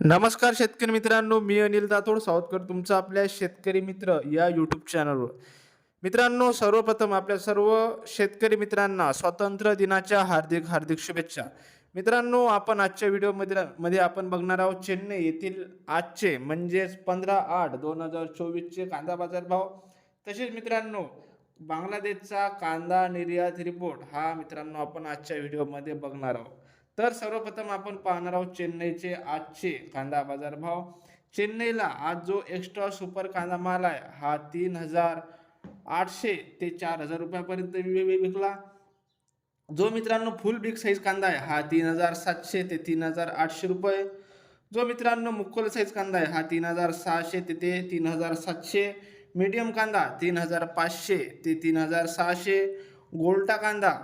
नमस्कार शेतकरी मित्रांनो मी अनिल दातोड सावतकर तुमचं आपल्या शेतकरी मित्र या यूट्यूब चॅनलवर मित्रांनो सर्वप्रथम आपल्या सर्व शेतकरी मित्रांना स्वातंत्र्य दिनाच्या हार्दिक हार्दिक शुभेच्छा. मित्रांनो आपण आजच्या व्हिडिओमध्ये मध्ये आपण बघणार आहोत चेन्नई येथील आजचे म्हणजेच पंधरा आठ दोन हजार चोवीसचे कांदा बाजार भाव तसेच मित्रांनो बांगलादेशचा कांदा निर्यात रिपोर्ट हा मित्रांनो आपण आजच्या व्हिडिओमध्ये बघणार आहोत. तर सर्वप्रथम आपण पाहणार आहोत चेन्नईचे आजचे कांदा बाजार भाव. चेन्नईला आज जो एक्स्ट्रा सुपर कांदा माल आहे हा तीन हजार आठशे ते चार हजार रुपयापर्यंत विकला. जो मित्रांनो फुल बिग साईज कांदा आहे हा तीन हजार सातशे ते तीन हजार आठशे रुपये. जो मित्रांनो मुक्कोल साईज कांदा आहे हा तीन हजार सहाशे ते ते तीन हजार सातशे. मीडियम कांदा तीन हजार पाचशे ते तीन हजार सहाशे. गोल्टा कांदा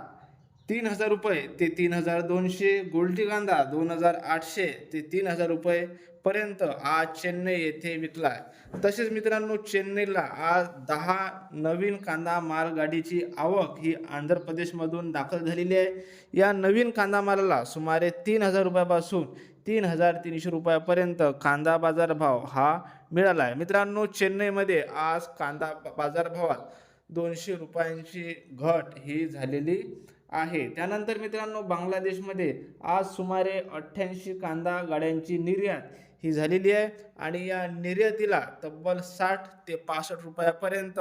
तीन हजार रुपये ते तीन हजार दोनशे गोल्टी कांदा दोन हजार आठशे ते तीन हजार रुपये पर्यंत आज चेन्नई येथे विकला आहे तसेच मित्रांनो चेन्नईला आज दहा नवीन कांदा मालगाडीची आवक ही आंध्र प्रदेशमधून दाखल झालेली आहे. या नवीन कांदा मालाला सुमारे तीन हजार रुपयापासून तीन हजार तीनशे रुपयापर्यंत कांदा बाजार भाव हा मिळाला आहे मित्रांनो चेन्नईमध्ये आज कांदा बाजारभावात दोनशे रुपयांची घट ही झालेली आहे. त्यानंतर मित्रांनो बांगलादेशमध्ये आज सुमारे अठ्ठ्याऐंशी कांदा गाड्यांची निर्यात ही झालेली आहे आणि या निर्यातीला तब्बल साठ ते पासष्ट रुपयापर्यंत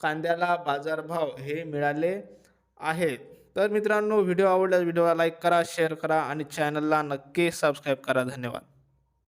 कांद्याला बाजारभाव हे मिळाले आहेत. तर मित्रांनो व्हिडिओ आवडल्यास व्हिडिओला लाईक करा शेअर करा आणि चॅनलला नक्की सबस्क्राईब करा. धन्यवाद.